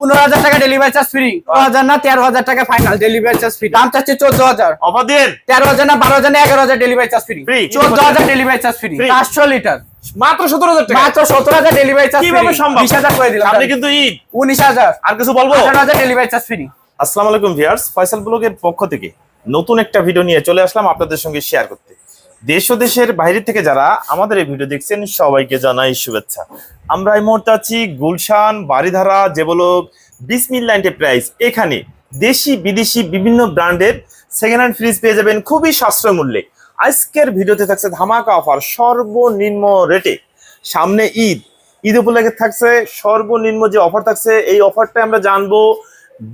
পনেরো হাজার টাকা ডেলিভারি চার্জ ফ্রি পনেরো হাজার না তেরো হাজার টাকা ফাইনাল ডেলিভারি চার্জ ফ্রি দাম চাচ্ছে চোদ্দ হাজার। তেরো হাজার না বারো হাজার না এগারো হাজার ডেলিভারি চার্জ ফ্রি Free। চোদ্দ হাজার ডেলিভারি চার্জ ফ্রি পাঁচশো লিটার মাত্র সতেরো হাজার মাত্র সত্তর হাজার ডেলিভারি চার্জ কীভাবে সম্ভব? বিশ হাজার করে দিলাম। আপনি কিন্তু ঈদ। উনিশ হাজার। আর কিছু বলব? আঠারো হাজার ডেলিভারি চার্জ ফ্রি আসসালামু আলাইকুম ভিউয়ার্স ফয়সাল ব্লগের পক্ষ থেকে নতুন একটা ভিডিও নিয়ে চলে আসলাম আপনাদের সঙ্গে শেয়ার করতে। দেশ ও দেশের বাইরে থেকে যারা আমাদের এই ভিডিও দেখছেন, সবাইকে জানাই শুভেচ্ছা। আমরা এই মুহূর্তে আছি গুলশান বাড়িধারা যেবলক বিসমিল্লা এন্টারপ্রাইজ এখানে দেশি, বিদেশি বিভিন্ন ব্র্যান্ডের সেকেন্ড হ্যান্ড ফ্রিজ পেয়ে যাবেন খুবই সাশ্রয় মূল্যে। আজকের ভিডিওতে থাকছে ধামাকা অফার সর্বনিম্ন রেটে সামনে ঈদ। ঈদ উপলক্ষে থাকছে সর্বনিম্ন যে অফার থাকছে, এই অফারটা আমরা জানব।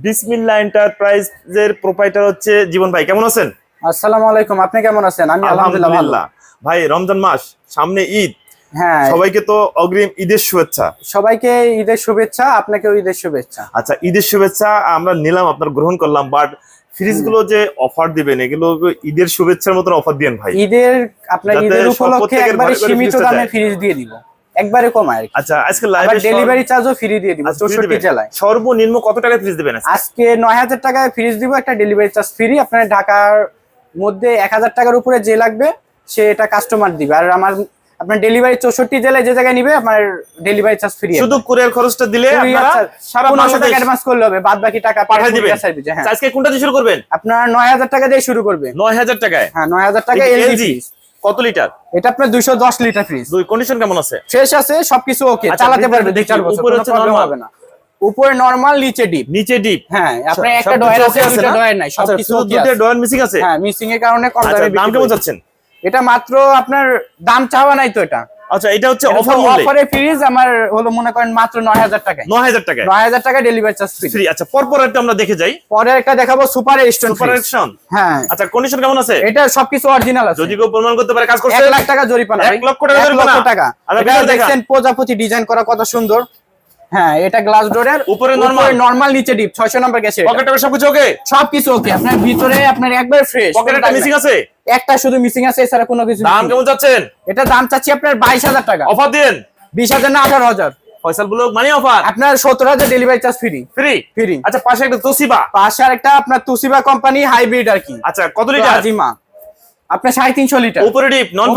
বিসমিল্লা এন্টারপ্রাইজের প্রোপাইটার হচ্ছে জীবন ভাই। কেমন আছেন? আসসালামু আলাইকুম আপনি কেমন আছেন? আমি আলহামদুলিল্লাহ ভাই রমজান মাস সামনে ঈদ। হ্যাঁ। সবাইকে তো অগ্রিম ঈদের শুভেচ্ছা। সবাইকে ঈদের শুভেচ্ছা আপনাকেও ঈদের শুভেচ্ছা। আচ্ছা ঈদের শুভেচ্ছা আমরা নিলাম আপনার গ্রহণ করলাম বাট ফ্রিজগুলো যে অফার দিবেন এগুলো ঈদের শুভেচ্ছার মতন অফার দিয়েন ভাই। ঈদের আপনার ঈদের উপলক্ষে একবারে সীমিত দামে ফ্রিজ দিয়ে দিব। একবারে কমায় আচ্ছা আজকে লাইভে ডেলিভারি চার্জও ফ্রি দিয়ে দিব জেলায়। সর্বনিম্ন কত টাকা ফ্রিজ দিবেন আজকে? আজকে নয় হাজার টাকায় ফ্রিজ দিব একটা ডেলিভারি চার্জ ফ্রি আপনার ঢাকার মধ্যে এক হাজার টাকার উপরে যে লাগবে সে এটা কাস্টমার দিবে। আর আমার আপনার ডেলিভারি চৌষট্টি জেলায় যে জায়গায় নিবে আপনার ডেলিভারি চার্জ ফ্রি শুধু কুরিয়ার খরচটা দিলে সারা পনেরোশো টাকা অ্যাডভান্স করলে হবে বাদ বাকি টাকা পাঠিয়ে সার্ভিসে হ্যাঁ। আজকে কোনটা দিয়ে শুরু করবেন? আপনার নয় হাজার টাকা দিয়ে শুরু করবে। নয় হাজার টাকায়? হ্যাঁ নয় হাজার টাকা এলজি কত লিটার এটা আপনার দুইশো দশ লিটার ফ্রিজ দুই কন্ডিশন কেমন আছে? ফ্রেশ আছে সবকিছু ওকে আচ্ছা, চালাতে পারবে দুই দেখি, চার বছর উপরে কোনো হচ্ছে প্রবলেম normal। হবে না। উপরে নরমাল নিচে ডিপ নিচে ডিপ হ্যাঁ আপনার একটা সবকিছু ডয়ার আছে দুইটা না? ডয়ার নাই আচ্ছা, সবকিছু শুধু দুটো। ডয়ার মিসিং আছে? হ্যাঁ মিসিং এর কারণে কম আচ্ছা দামে দাম কেমন। চাচ্ছেন? এটা মাত্র আপনার দাম চাওয়া নাই তো এটা। আচ্ছা এটা হচ্ছে অফার মূল্যে অফারে ফ্রিজ আমার হলো মনে করেন মাত্র নয় হাজার টাকায়। নয় হাজার টাকায়? নয় হাজার টাকা ডেলিভারি চার্জ ফ্রি আচ্ছা পরপর একটা আমরা দেখে যাই। পরে একটা দেখাবো সুপার স্টোন সুপার অ্যাকশন হ্যাঁ। আচ্ছা কন্ডিশন কেমন আছে? এটা সবকিছু অরিজিনাল আছে। যদি কেউ প্রমাণ করতে পারে কাজ করছে? এক লাখ টাকা এক ভাই। লক্ষ টাকা জরিমানা? লক্ষ টাকা। আচ্ছা, এটা দেখছেন প্রজাপতি ডিজাইন করা কত সুন্দর। হ্যাঁ এটা গ্লাস ডোরের উপরে normal? নরমাল নিচে ডিপ 600 নাম্বার গেছে পকেট সবকিছু ওকে সবকিছু ওকে আপনার ভিতরে আপনার একবার ফ্রেশ একটা মিসিং আছে? একটা শুধু মিসিং আছে এছাড়া কোনো কিছু দাম কেমন যাচ্ছেন? এটা দাম চাচ্ছি আপনার 22000 টাকা। অফার দিন 20000 না 18000 ফয়সাল ব্লগ মানে অফার আপনার 17000 delivery charge free free free আচ্ছা পাশে একটা তোসিবা। পাশে আরেকটা আপনার তুসিবা কোম্পানি হাইব্রিড আর কি। আচ্ছা কত লিটার আজিমা আপনার 350 লিটার। উপরে ডিপ নন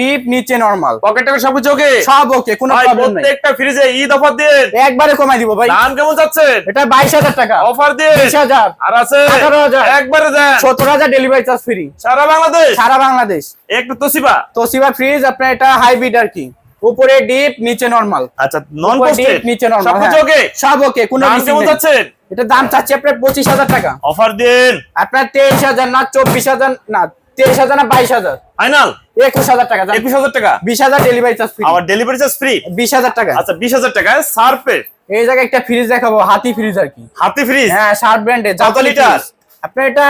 ডিপ নিচে নরমাল পকেট টাকা সবকিছু ওকে? সব ওকে কোনো প্রবলেম নাই। প্রত্যেকটা ফ্রিজে ঈদ অফার দিন একবারে কমাই দিব ভাই। দাম কেমন যাচ্ছেন? এটা 22000 টাকা। অফার দিন 20000 আর আছে 18,000 একবারে দেন। সত্তর হাজার ডেলিভারি চার্জ ফ্রি সারা বাংলাদেশ? সারা বাংলাদেশ। একটা তোসিবা। তোসিবা ফ্রিজ আপনার এটা হাইব্রিড আর কি। উপরে ডিপ নিচে নরমাল আচ্ছা নন পোস্টেড নিচে নরমাল সবকিছু ওকে? সব ওকে কোনো দাম কেমন নেই। যাচ্ছেন? এটা দাম চাচ্ছি আপনার পঁচিশ হাজার টাকা। অফার দিন। আপনার তেইশ হাজার না চব্বিশ হাজার না তেইশ হাজার না বাইশ হাজার? ফাইনাল একুশ হাজার টাকা একুশ হাজার টাকা? বিশ হাজার ডেলিভারি চার্জ ফ্রি আবার ডেলিভারি চার্জ ফ্রি বিশ হাজার টাকা। আচ্ছা বিশ হাজার টাকায় সার্ফে? এই জায়গায় একটা ফ্রিজ দেখাবো হাতি ফ্রিজ আর কি। হাতি ফ্রিজ হ্যাঁ শার্প ব্র্যান্ডে কত লিটার? আপনার এটা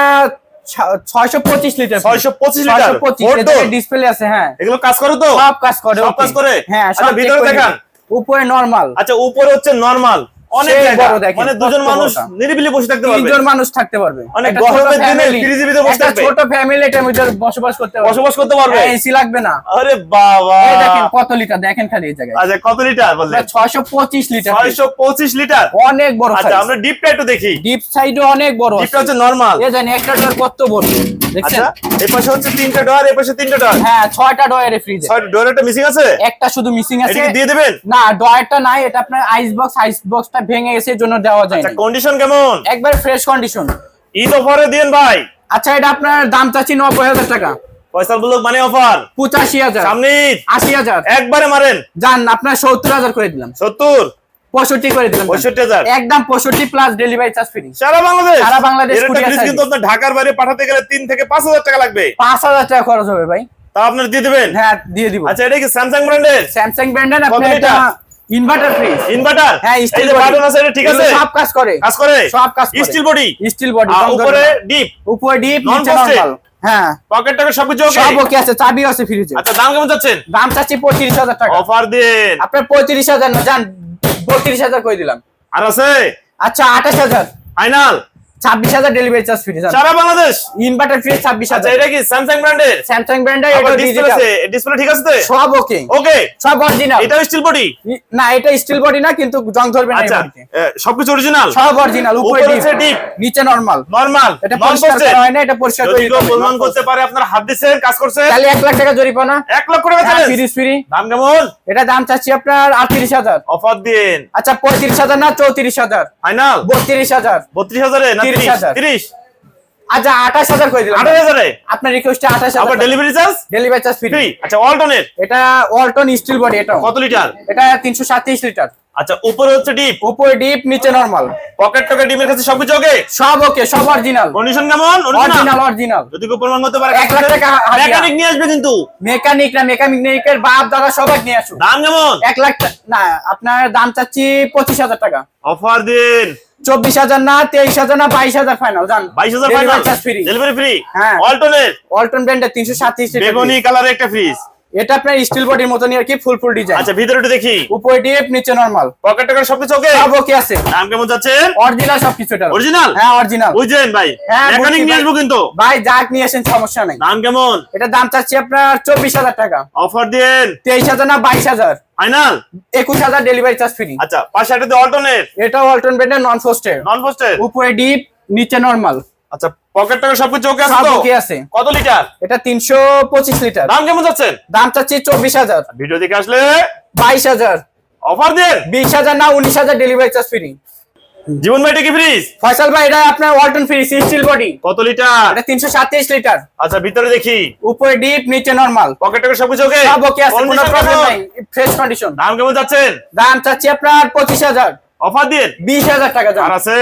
ছয়শো পঁচিশ লিটার 625 লিটার। পঁচিশ Four ডিসপ্লে আছে হ্যাঁ। এগুলো কাজ করে তো? সব কাজ করে সব কাজ করে? হ্যাঁ আচ্ছা, সব ভিতরে দেখান। উপরে নরমাল আচ্ছা উপরে হচ্ছে নরমাল অনেক বড় দেখেন, মানে দুজন মানুষ নিরিবিলি বসে থাকতে পারবে। তিনজন মানুষ থাকতে পারবে। অনেক একটা ছোট গরমের দিনে family, বসে থাকবে। ছোট ফ্যামিলি এটার মধ্যে বসবাস করতে পারবে। বসবাস করতে পারবে? এসি লাগবে না। আরে বাবা। এই দেখেন কত লিটার দেখেন খালি এই জায়গায়। আচ্ছা কত লিটার বললেন? ছয়শো পঁচিশ লিটার ছয়শো পঁচিশ লিটার অনেক বড় আচ্ছা আমরা ডিপটা একটু দেখি। ডিপ সাইডে অনেক বড় ডিপটা হচ্ছে নরমাল এ জানি একটা ডোর কত বড় দেখছেন? আচ্ছা এই পাশে হচ্ছে তিনটা ডোর এই পাশে তিনটা ডোর হ্যাঁ ছয়টা ডয়ারে ফ্রিজে একটা মিসিং আছে? একটা শুধু মিসিং আছে। দিয়ে দেবেন? না ডয়ারটা নাই এটা আপনার আইস বক্স আইস বক্সটা ভেঙে গেছে এর জন্য দেওয়া যায় আচ্ছা কন্ডিশন কেমন? একবার ফ্রেশ কন্ডিশন ঈদ অফারে দিন ভাই। আচ্ছা এটা আপনার দাম চাচ্ছি নব্বই হাজার টাকা। পয়সা বলুক মানে অফার। পঁচাশি হাজার। সামনে ঈদ। আশি হাজার। একবারে মারেন। যান আপনার সত্তর হাজার করে দিলাম। সত্তর? পঁয়ষট্টি করে দিলাম পঁয়ষট্টি হাজার। একদম পঁয়ষট্টি প্লাস ডেলিভারি চার্জ ফ্রি সারা বাংলাদেশ? সারা বাংলাদেশ। কিন্তু আপনার ঢাকার বাইরে পাঠাতে গেলে তিন থেকে পাঁচ হাজার টাকা লাগবে। পাঁচ হাজার টাকা খরচ হবে ভাই। তা আপনার দিয়ে দিবেন? হ্যাঁ দিয়ে দিব। আচ্ছা এটা কি স্যামসাং ব্র্যান্ডের স্যামসাং ব্র্যান্ডের আপনি এটা? ইনভার্টার ফ্রিজ ইনভার্টার হ্যাঁ এই স্টিল বাটন আছে ঠিক আছে? সব কাজ করে। কাজ করে? সব কাজ করে। স্টিল বডি স্টিল বডি উপরে ডিপ উপরে ডিপ নিচে নরমাল হ্যাঁ। পকেট টাকা সবকিছু ওকে সব ওকে আছে চাবিও আছে ফ্রিজে আচ্ছা দাম কেমন যাচ্ছেন দাম চাচ্ছি পঁয়ত্রিশ হাজার টাকা। অফার দিন। আপনি পঁয়ত্রিশ হাজার না যান বত্রিশ হাজার করে দিলাম। আর আছে? আচ্ছা আঠাশ হাজার। ফাইনাল ছাব্বিশ হাজার ডেলিভারি চার্জ ফ্রি সারা বাংলাদেশ? ইনভার্টার ফ্রি ছাব্বিশ হাজার। এটা কি? স্যামসাং ব্র্যান্ডের স্যামসাং ব্র্যান্ডের ডিসপ্লে ডিজিটাল আছে। ডিসপ্লে ঠিক আছে সব ওকে ওকে সব অরিজিনাল এটা স্টিল বডি না এটা স্টিল বডি না কিন্তু জং ধরবে না আচ্ছা সবকিছু অরিজিনাল সব অরিজিনাল উপরে উপরে ডিপ ডিপ নিচে নরমাল নরমাল এটা পরিষ্কার হয় না এটা পরিষ্কার করে যদি প্রমাণ করতে পারে আপনার হাত দিচ্ছেন কাজ করছে। তাহলে এক লাখ টাকা জরিমানা। এক লক্ষ টাকা চ্যালেঞ্জ ফ্রি ফ্রি দাম কেমন? এটা দাম চাচ্ছি আপনার আটত্রিশ হাজার। অফার দিন আচ্ছা পঁয়ত্রিশ হাজার না চৌত্রিশ হাজার। ফাইনাল বত্রিশ হাজার। বত্রিশ হাজারে না 30 তিরিশ তিরিশ। আচ্ছা আঠাশ হাজার করে দিলাম? আঠাশ হাজারে? আপনার রিকোয়েস্টে আঠাশ হাজার delivery charge delivery charge free free আচ্ছা ওয়ালটনের এটা ওয়ালটন স্টিল বডি এটা। কত লিটার এটা তিনশো সাতত্রিশ লিটার আচ্ছা উপরে হচ্ছে ডিপ উপরে ডিপ নিচে নরমাল পকেট টকেট ডিমের কাছে সবকিছু ওকে সব ওকে সব অরিজিনাল কন্ডিশন কেমন? অরিজিনাল অরিজিনাল যদি কেউ প্রমাণ করতে পারে এক লাখ টাকা মেকানিক নিয়ে আসবে কিন্তু। মেকানিক না মেকানিকের বাপ দাদা সবাই নিয়ে দাম কেমন? এক লাখ না আপনার দাম চাচ্ছি পঁচিশ হাজার টাকা। অফার দিন। চব্বিশ হাজার না তেইশ হাজার না বাইশ হাজার ফাইনাল জান। বাইশ হাজার ফ্রি ডেলিভারি ফ্রি হ্যাঁ। অল্টনের অল্টন ব্র্যান্ডের তিনশো সাতত্রিশ বেগুনি কালারের একটা ফ্রিজ এটা আপনার স্টিল বডির মতনই আর কি ফুল ফুল ডিজাইন আচ্ছা ভিতরে একটু দেখি। উপরে ডিপ নিচে নরমাল পকেট টকেট সবকিছু ওকে সব ওকে আছে। দাম কেমন যাচ্ছেন অরিজিনাল সবকিছু এটা অরিজিনাল হ্যাঁ অরিজিনাল বুঝছেন ভাই। হ্যাঁ, মেকানিক নিয়ে আসব কিন্তু। ভাই যাক নিয়ে আসেন সমস্যা নাই। দাম কেমন? এটা দাম চাচ্ছি আপনার চব্বিশ হাজার টাকা। অফার দিন তেইশ হাজার না বাইশ হাজার। ফাইনাল একুশ হাজার ডেলিভারি চার্জ ফ্রি আচ্ছা পাশে একটা অল্টনের এটাও অল্টন ব্র্যান্ডের নন ফোস্টের নন পোস্টেড উপরে ডিপ নিচে নরমাল আচ্ছা পকেট টকেট সবকিছু ওকে আছে তো? আছে। কত লিটার এটা তিনশো পঁচিশ লিটার দাম কেমন দাম চাচ্ছি চব্বিশ হাজার। ভিডিও দেখে আসলে? বাইশ হাজার। অফার দিন বিশ হাজার না উনিশ হাজার ডেলিভারি চার্জ ফ্রি জীবন ভাই কি ফ্রিজ ফয়সাল ভাই এটা আপনার ওয়ালটন ফ্রি স্টিল বডি কত লিটার এটা লিটার আচ্ছা ভিতরে দেখি। উপরে ডিপ নিচে নরমাল পকেট টকেট সবকিছু ওকে সব ওকে আছে কোনো প্রবলেম নাই ফ্রেশ কন্ডিশন দাম কেমন যাচ্ছেন? দাম চাচ্ছি আপনার পঁচিশ হাজার। অফার দিন বিশ হাজার টাকা দাম। আর আছে?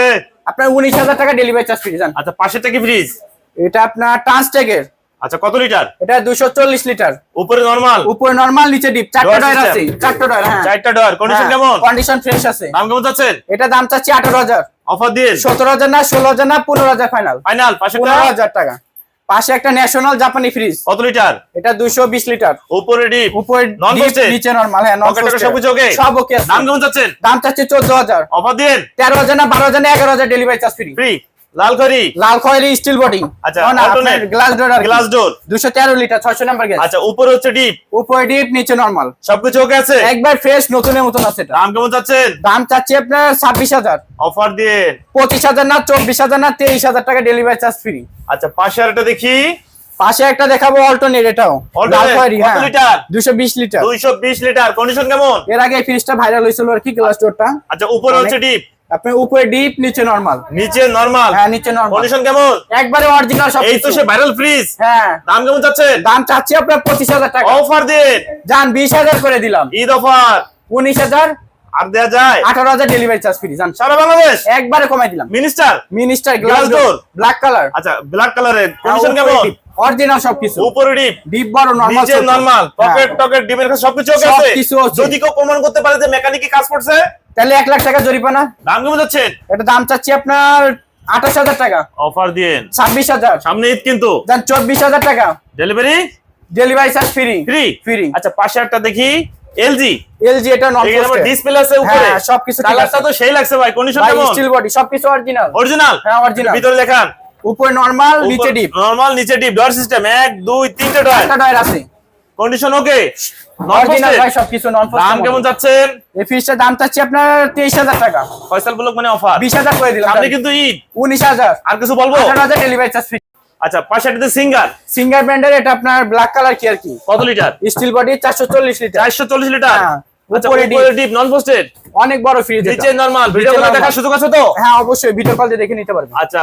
আপনার উনিশ হাজার টাকা ডেলিভারি চার্জ ফ্রি আচ্ছা পাশেরটা কি ফ্রিজ এটা আপনার ট্রান্সটেকের আচ্ছা কত লিটার এটা দুশো চল্লিশ লিটার উপরে নরমাল উপরে নরমাল নিচে ডিপ চারটা ডয়ার আছে চারটা ডয়ার হ্যাঁ। চারটা ডয়ার কন্ডিশন কেমন? কন্ডিশন ফ্রেশ আছে। দাম কেমন যাচ্ছেন এটা দাম চাচ্ছি আঠারো হাজার। অফার দিয়ে? সতেরো হাজার না ষোলো হাজার না পনেরো হাজার ফাইনাল ফাইনাল পাশেরটা? পনেরো হাজার টাকা। পাশে একটা ন্যাশনাল জাপানি ফ্রিজ কত লিটার? এটা দুশো বিশ লিটার। উপরে ডিপ। উপরে নন deep, নিচে নরমাল হ্যাঁ নন Pocket টকেট ওকে। সব ওকে দাম কেমন চাচ্ছেন? দাম চাচ্ছে চোদ্দ হাজার। অফার দেন তেরো হাজার না বারো হাজার না এগারো হাজার ডেলিভারি চার্জ ফ্রি ফ্রি লাল লাল খয়েরি স্টিল বডি আচ্ছা? গ্লাস ডোর গ্লাস লিটার ছয়শো নাম্বার গ্যাস আচ্ছা উপরে হচ্ছে ডিপ উপরে ডিপ নিচে নরমাল সবকিছু ওকে আছে? একবার ফ্রেশ নতুনের মতন আছে দাম কেমন দাম চাচ্ছি আপনার ছাব্বিশ হাজার। অফার দিন পঁচিশ হাজার না চব্বিশ হাজার না তেইশ হাজার টাকা ডেলিভারি চার্জ ফ্রি আচ্ছা পাশে আরেকটা দেখি। পাশে একটা দেখাবো এটাও। লিটার? দুশো বিশ লিটার দুইশো বিশ লিটার কন্ডিশন কেমন? এর আগে ফ্রিজটা ভাইরাল হয়েছিল আর কি গ্লাস ডোরটা আচ্ছা উপরে হচ্ছে ডিপ আপনার উপরে ডিপ নিচে নরমাল নিচে নরমাল হ্যাঁ নিচে নরমাল কন্ডিশন কেমন? একবারে অরিজিনাল সব এই তো সে ভাইরাল ফ্রিজ হ্যাঁ। দাম কেমন যাচ্ছেন দাম চাচ্ছি আপনার পঁচিশ হাজার টাকা। অফার দিন। যান বিশ হাজার করে দিলাম। ঈদ অফার উনিশ হাজার আর দেয়া যায়? আঠারো হাজার ডেলিভারি চার্জ ফ্রি যান সারা বাংলাদেশ? একবারে কমাই দিলাম। Minister Minister glass door black colour আচ্ছা ব্ল্যাক কালারের কন্ডিশন কেমন? অরিজিনাল সবকিছু। উপরে ডিপ ডিপ বড় নরমাল নিচে নরমাল পকেট টকেট ডিপের কাছে সবকিছু ওকে আছে? যদি কেউ প্রমাণ করতে পারে যে মেকানিকি কাজ করছে? তাহলে এক লাখ টাকা জরিমানা। দাম কেমন যাচ্ছেন এটা দাম চাচ্ছি আপনার আঠাশ হাজার টাকা। অফার দিন ছাব্বিশ হাজার। সামনে ঈদ কিন্তু। চব্বিশ হাজার টাকা। Delivery delivery charge free free free আচ্ছা পাশে একটা দেখি। এলজি এলজি এটা নন ডিসপ্লে আছে উপরে। হ্যাঁ, সবকিছু ঠিক কালারটা আছে। তো সেই লাগছে ভাই কন্ডিশন কেমন? স্টিল বডি সবকিছু অরিজিনাল অরিজিনাল হ্যাঁ, original। ভিতরে দেখান। উপরে নরমাল নিচে ডিপ নরমাল নিচে ডিপ ডোর সিস্টেম এক দুই তিনটে ডোর একটা ডয়ার আছে। কন্ডিশন ওকে অরিজিনাল ভাই সবকিছু নন দাম কেমন যাচ্ছেন এই ফিসটার দাম চাচ্ছি আপনার তেইশ হাজার টাকা। ফয়সাল ব্লক মানে অফার বিশ হাজার করে দিলাম সামনে কিন্তু ঈদ। উনিশ হাজার। আর কিছু বলব? আঠারো হাজার ডেলিভারি চার্জ আচ্ছা পাশে একটা সিঙ্গার। সিঙ্গার ব্র্যান্ডের এটা আপনার ব্ল্যাক কালার কি আর কি? কত লিটার? স্টিল বডি চারশো চল্লিশ লিটার। চারশো চল্লিশ লিটার? হ্যাঁ, আচ্ছা অনেক বড় ফ্রিজ নিচে নরমাল ভিডিও normal। দেখার সুযোগ আছে তো? হ্যাঁ অবশ্যই ভিডিও কল দিয়ে দেখে নিতে পারবেন। আচ্ছা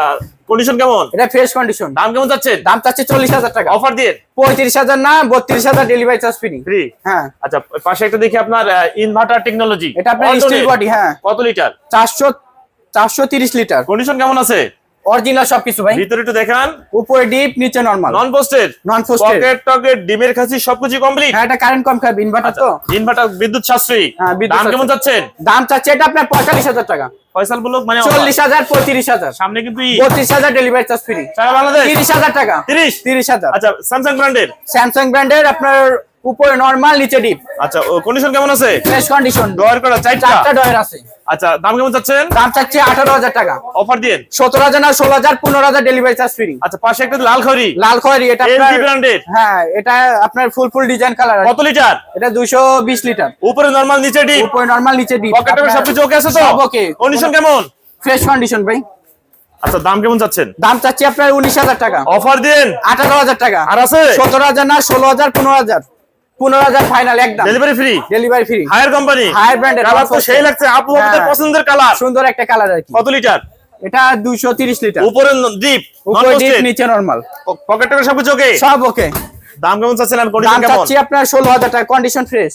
কন্ডিশন কেমন? এটা ফ্রেশ কন্ডিশন দাম কেমন যাচ্ছে দাম চাচ্ছে চল্লিশ হাজার টাকা। অফার দিয়ে? পঁয়ত্রিশ হাজার না বত্রিশ হাজার ডেলিভারি চার্জ ফ্রি ফ্রি হ্যাঁ। আচ্ছা পাশে একটা দেখি আপনার ইনভার্টার টেকনোলজি এটা আপনার স্টিল বডি হ্যাঁ। কত লিটার? চারশো চারশো তিরিশ লিটার। কন্ডিশন কেমন আছে? অরিজিনাল সবকিছু ভাই। ভিতরে একটু দেখান। উপরে ডিপ নিচে normal non frosted non frosted pocket টকেট ডিমের খাসি সবকিছু কমপ্লিট হ্যাঁ এটা কারেন্ট কম খাবে ইনভার্টার তো। ইনভার্টার বিদ্যুৎ সাশ্রয়ী। হ্যাঁ, বিদ্যুৎ দাম কেমন। যাচ্ছেন দাম চাচ্ছে এটা আপনার পঁয়তাল্লিশ হাজার টাকা। ফয়সাল ব্লক মানে offer। চল্লিশ হাজার পঁয়ত্রিশ হাজার। সামনে কিন্তু ঈদ বত্রিশ হাজার ডেলিভারি চার্জ ফ্রি সারা বাংলাদেশ? তিরিশ হাজার টাকা। তিরিশ? তিরিশ হাজার। আচ্ছা স্যামসাং ব্র্যান্ডের স্যামসাং ব্র্যান্ডের আপনার উপরে নরমাল নিচে ডিপ আচ্ছা কন্ডিশন কেমন আছে? ফ্রেশ কন্ডিশন ডয়ার করা চারটা? চারটা ডয়ের আছে। আচ্ছা দাম কেমন চাচ্ছেন? দাম চাচ্ছি আঠারো হাজার টাকা। অফার দিন সতেরো হাজার না ষোলো হাজার পনেরো হাজার ডেলিভারি চার্জ ফ্রি আচ্ছা পাশে একটা লাল খড়ি। লাল খয়েরি এটা আপনার ব্র্যান্ডেড হ্যাঁ এটা আপনার ফুল ফুল ডিজাইন কালার কত লিটার এটা দুশো বিশ লিটার উপরে নরমাল নিচে ডিপ উপরে নরমাল নিচে ডিপ পকেট টকেট সবকিছু ওকে আছে তো? সব ওকে কন্ডিশন কেমন? ফ্রেশ কন্ডিশন ভাই। আচ্ছা দাম কেমন চাচ্ছেন? দাম চাচ্ছি আপনার উনিশ হাজার টাকা। অফার দিন আঠারো হাজার টাকা। আর আছে? সতেরো হাজার না ষোলো হাজার। পনেরো হাজার পনেরো হাজার ফাইনাল একদম। Delivery free delivery free Haier company Higher brand colour তো সেই লাগছে। আপু আপনাদের। পছন্দের কালার সুন্দর একটা কালার আর কি। কত লিটার এটা দুইশো তিরিশ লিটার উপরে ডিপ উপরে ডিপ নিচে নরমাল পকেট টকেট সবকিছু ওকে সব ওকে দাম কেমন চাচ্ছেন দাম কন্ডিশন কেমন? চাচ্ছি আপনার ষোলো হাজার টাকা। কন্ডিশন ফ্রেশ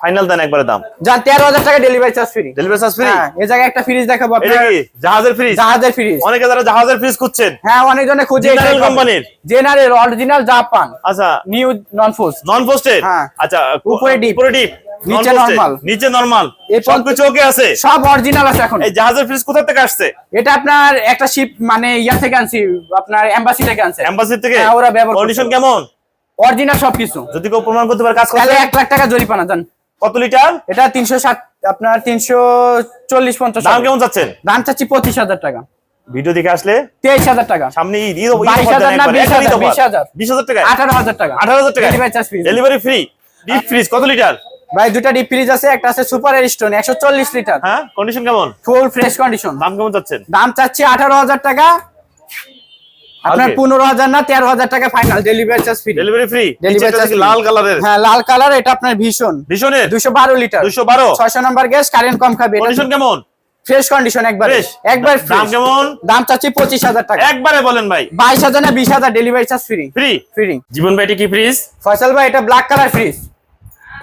ফাইনাল দেন একবারে দাম। যান তেরো হাজার টাকা delivery charge free delivery charge free হ্যাঁ এই জায়গায় একটা ফ্রিজ দেখাবো এটা আপনার। কি? জাহাজের ফ্রিজ জাহাজের ফ্রিজ অনেকে যারা জাহাজের ফ্রিজ খুঁজছেন। হ্যাঁ অনেকজনে খুঁজে General কোম্পানির? জেনারেল অরিজিনাল জাপান আচ্ছা। New non frost non frosted হ্যাঁ। আচ্ছা উপরে deep। উপরে ডিপ নিচে normal। নিচে নরমাল এই সবকিছু ওকে আছে? সব অরিজিনাল আছে এখন। এই জাহাজের ফ্রিজ কোথা থেকে আসছে? এটা আপনার একটা শিপ মানে ইয়া থেকে আনছি আপনার এম্বাসি থেকে আনছে। এম্বাসি থেকে? হ্যাঁ, ওরা ব্যবহার কন্ডিশন কেমন? অরিজিনাল সবকিছু। যদি কেউ প্রমাণ করতে পারে কাজ করতে এক লাখ টাকা জরিপানা জান। কত লিটার? এটা তিনশো ষাট আপনার তিনশো চল্লিশ পঞ্চাশ দাম কেমন যাচ্ছেন? দাম চাচ্ছি পঁচিশ হাজার টাকা। ভিডিও দেখে আসলে তেইশ হাজার টাকা। সামনে বিশ হাজার, টাকা? আঠারো হাজার টাকা। আঠারো হাজার টাকা? ডেলিভারি ফ্রি ডিপ ফ্রিজ কত লিটার? ভাই দুটা ডিপ ফ্রিজ আছে একটা আছে সুপার স্টোন একশো চল্লিশ লিটার। হ্যাঁ কন্ডিশন কেমন? ফুল ফ্রেশ কন্ডিশন দাম কেমন যাচ্ছেন? দাম চাচ্ছি আঠারো হাজার টাকা। আপনার পনেরো হাজার না তেরো হাজার টাকা final delivery charge free delivery free charge free। লাল কালারের হ্যাঁ লাল কালার এটা আপনার ভীষণ ভীষণের দুশো বারো লিটার দুশো বারো? ছয়শো নাম্বার গ্যাস কারেন্ট কম খাবে। কন্ডিশন কেমন? ফ্রেশ কন্ডিশন একবার। একবার দাম কেমন? দাম চাচ্ছি পঁচিশ হাজার টাকা। একবারে বলেন ভাই। বাইশ হাজার না বিশ হাজার delivery charge free free free জীবন ভাই এটা কি ফ্রিজ ফয়সাল ভাই এটা ব্ল্যাক কালার ফ্রিজ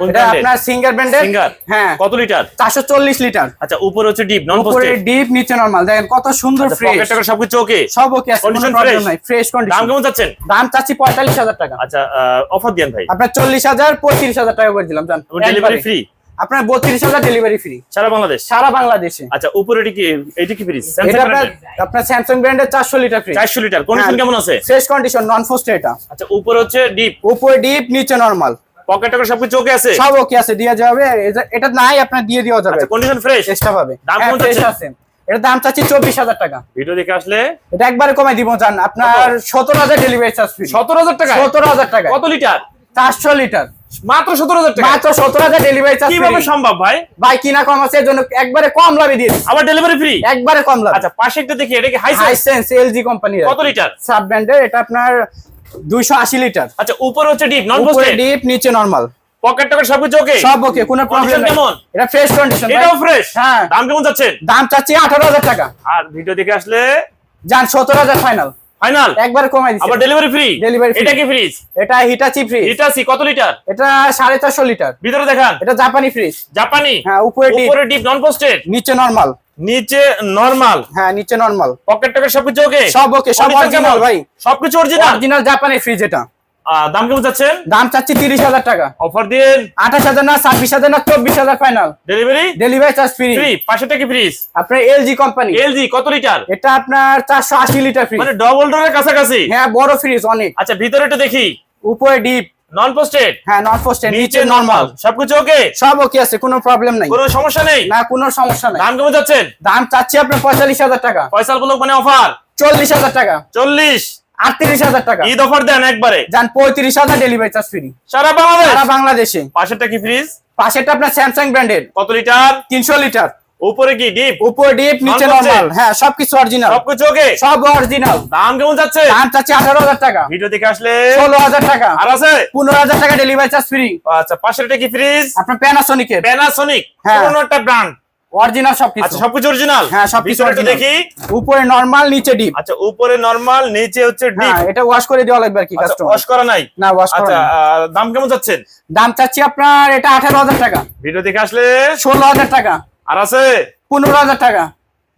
এটা আপনার সিঙ্গার ব্র্যান্ডের সিঙ্গার। হ্যাঁ। কত লিটার? চারশো চল্লিশ লিটার। আচ্ছা উপরে হচ্ছে ডিপ নন উপরে ডিপ নিচে নরমাল দেখেন কত সুন্দর ফ্রেশ পকেট টাকা সবকিছু ওকে সব ওকে আছে কোনো প্রবলেম নাই ফ্রেশ দাম কেমন যাচ্ছেন দাম চাচ্ছি পঁয়তাল্লিশ হাজার টাকা। আচ্ছা অফার দেন ভাই। আপনার টাকা করে দিলাম জান। ডেলিভারি ফ্রি আপনার বত্রিশ হাজার ডেলিভারি ফ্রি সারা বাংলাদেশ? সারা বাংলাদেশে। আচ্ছা উপরে এটি কি এটি কি ফ্রিজ আপনার আপনার স্যামসাং ব্র্যান্ডের চারশো লিটার ফ্রি চারশো লিটার। কন্ডিশন কেমন আছে? ফ্রেশ কন্ডিশন নন ফোস্ট এটা। আচ্ছা উপরে হচ্ছে ডিপ উপরে ডিপ নিচে নরমাল পকেট টাকা সবকিছু ওকে আছে? সব ওকে আছে দিয়ে যাবে। এটা- নাই আপনার দিয়ে দেওয়া যাবে। আচ্ছা কন্ডিশন ফ্রেশ চেষ্টা পাবে। দাম হ্যাঁ, চাচ্ছেন? আছে? এটা দাম চাচ্ছি চব্বিশ হাজার টাকা। ভিডিও দেখে আসলে? এটা একবারে কমাই দিব জান। আপনার সতেরো হাজার ডেলিভারি চার্জ ফ্রি সতেরো হাজার টাকা সতেরো হাজার টাকা কত লিটার? চারশো লিটার। মাত্র সতেরো হাজার টাকা মাত্র সতেরো হাজার ডেলিভারি চার্জ কীভাবে সম্ভব ভাই? ভাই কিনা কম আছে জন্য একবারে কম লাভে দিয়ে। আবার ডেলিভারি ফ্রি একবারে কম লাভ। আচ্ছা পাশে একটা দেখি এটা কি হাই হাইসেন্স এলজি কোম্পানির কত লিটার? সাব ব্র্যান্ডের এটা আপনার দুইশো আশি লিটার। আচ্ছা উপরে হচ্ছে ডিপ নন উপরে ডিপ নিচে নরমাল পকেট টাকা সবকিছু ওকে সব ওকে কোনো প্রবলেম নেই। কেমন? এটা ফ্রেশ কন্ডিশন এটাও ফ্রেশ হ্যাঁ। দাম কেমন যাচ্ছেন দাম চাচ্ছি আঠারো হাজার টাকা। আর ভিডিও দেখে আসলে? যান সতেরো হাজার ফাইনাল ফাইনাল একবারে কমাই দিচ্ছি। আবার ডেলিভারি ফ্রি free। এটা কি ফ্রিজ এটা হিটাচি ফ্রিজ সি কত লিটার এটা সাড়ে চারশো লিটার। ভিতরে দেখান। এটা জাপানি ফ্রিজ জাপানি হ্যাঁ উপরে ডিপ উপরে ডিপ নন পোস্টেড নিচে নরমাল নিচে নরমাল হ্যাঁ নিচে নরমাল পকেট টাকা সবকিছু ওকে সব okay, সব original ভাই। সবকিছু অরিজিনাল অরিজিনাল জাপানি ফ্রিজ এটা। দাম কেমন যাচ্ছেন দাম চাচ্ছি তিরিশ হাজার টাকা। অফার দিন। আঠাশ হাজার না ছাব্বিশ হাজার না চব্বিশ হাজার final delivery delivery charge free free পাশেটা কি ফ্রিজ আপনার এলজি কোম্পানি এলজি কত লিটার এটা আপনার চারশো আশি লিটার ফ্রিজ মানে ডবল ডোরের কাছাকাছি? হ্যাঁ বড় ফ্রিজ অনেক। আচ্ছা ভিতরে একটু দেখি। উপরে ডিপ নন পোস্টেড হ্যাঁ নন পোস্টেড নিচে নরমাল নরমাল সবকিছু ওকে সব ওকে আছে কোনো প্রবলেম নাই। কোনো সমস্যা নেই? না কোনো সমস্যা নাই। দাম কেমন যাচ্ছেন দাম চাচ্ছি আপনার পঁয়তাল্লিশ হাজার টাকা। পয়সাল ব্লক মানে অফার চল্লিশ হাজার টাকা। চল্লিশ? আটত্রিশ হাজার টাকা। ঈদ অফার দেন একবারে। যান পঁয়ত্রিশ হাজার ডেলিভারি চার্জ ফ্রি সারা বাংলাদেশ? সারা বাংলাদেশে। পাশেরটা কি ফ্রিজ পাশেরটা আপনার স্যামসাং ব্র্যান্ডের কত লিটার তিনশো লিটার উপরে কি ডিপ উপরে ডিপ নিচে? নরমাল হ্যাঁ সবকিছু অরিজিনাল সবকিছু ওকে? সব অরিজিনাল দাম কেমন যাচ্ছে? দাম আঠারো হাজার টাকা। ভিডিও দেখে আসলে ষোলো হাজার টাকা। আর আছে? পনেরো হাজার টাকা ডেলিভারি চার্জ ফ্রি আচ্ছা পাশেরটা কি ফ্রিজ আপনার প্যানাসোনিক হ্যাঁ। পুরনো একটা ব্র্যান্ড অরিজিনাল সবকিছু। আচ্ছা সবকিছু অরিজিনাল হ্যাঁ, সবকিছু একটু দেখি। উপরে নরমাল নিচে ডিপ আচ্ছা উপরে নরমাল নিচে হচ্ছে ডিপ হ্যাঁ এটা ওয়াশ করে দেওয়া লাগবে আর কি আচ্ছা কাস্টমার ওয়াশ করা নাই? না ওয়াশ আচ্ছা করা আহ, দাম কেমন যাচ্ছে? দাম চাচ্ছি আপনার এটা আঠারো হাজার টাকা। ভিডিও দেখে আসলে ষোলো হাজার টাকা। আর আছে? পনেরো হাজার টাকা।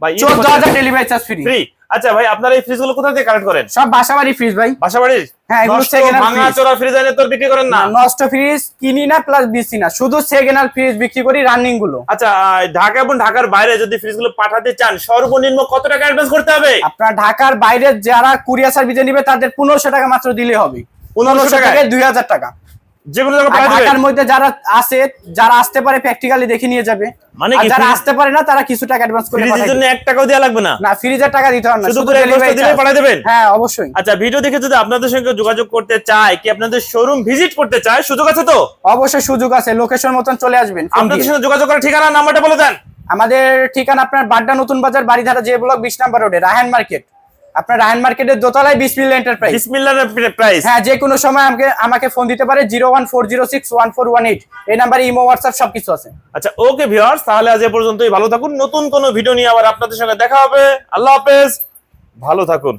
ভাই চোদ্দ হাজার ডেলিভারি চার্জ ফ্রি ফ্রি আচ্ছা ভাই আপনারা এই ফ্রিজগুলো কোথা থেকে কালেক্ট করেন? সব বাসাবাড়ি ফ্রিজ ভাই। বাসাবাড়ির হ্যাঁ, এগুলো second ভাঙা চোরা ফ্রিজ এনে তোর বিক্রি করেন না? নষ্ট ফ্রিজ কিনি না প্লাস বিচি না। শুধু সেকেন্ড হ্যান্ড ফ্রিজ বিক্রি করি রানিংগুলো। আচ্ছা ঢাকা এবং ঢাকার বাইরে যদি ফ্রিজগুলো পাঠাতে চান সর্বনিম্ন কত টাকা অ্যাডভান্স করতে হবে? আপনার ঢাকার বাইরে যারা কুরিয়ার সার্ভিসে নিবে তাদের পনেরোশো টাকা মাত্র দিলে হবে। পনেরোশো টাকায়? টাকা দুই হাজার টাকা। যে কোনো জায়গায় আর পাঠিয়ে ঢাকার দেবেন মধ্যে যারা আসে যারা আসতে পারে প্র্যাকটিক্যালি দেখে নিয়ে যাবে। মানে যারা আসতে পারে না তারা কিছু টাকা অ্যাডভান্স করে ফ্রিজের জন্য এক টাকাও দেওয়া লাগবে না? না ফ্রিজের টাকা দিতে হবে না শুধু শুধু দিলে পাঠিয়ে দেবেন? হ্যাঁ অবশ্যই। আচ্ছা ভিডিও দেখে যদি আপনাদের সঙ্গে যোগাযোগ করতে চায় কি আপনাদের শোরুম ভিজিট করতে চায় সুযোগ আছে তো? অবশ্যই সুযোগ আছে লোকেশন মতন চলে আসবেন আপনাদের সঙ্গে যোগাযোগ করার ঠিকানা নাম্বারটা বলে দেন। আমাদের ঠিকানা আপনার বাড্ডা নতুন বাজার বাড়িধারা যে ব্লক বিশ নাম্বার রোডে রাহান মার্কেট। আপনার রায়ন মার্কেটের দোতলায় বিসমিল্লা এন্টারপ্রাইজ মিলিয়ন প্রাইস হ্যাঁ যে কোনো সময় আমাকে আমাকে ফোন দিতে পারে zero one four zero six one four one eight এই নাম্বারে ইমো হোয়াটসঅ্যাপ সবকিছু আছে। আচ্ছা ওকে ভিউয়ার্স তাহলে আজ এ পর্যন্তই। ভালো থাকুন। নতুন কোনো ভিডিও নিয়ে আবার আপনাদের সঙ্গে দেখা হবে। আল্লাহ হাফেজ। ভালো থাকুন।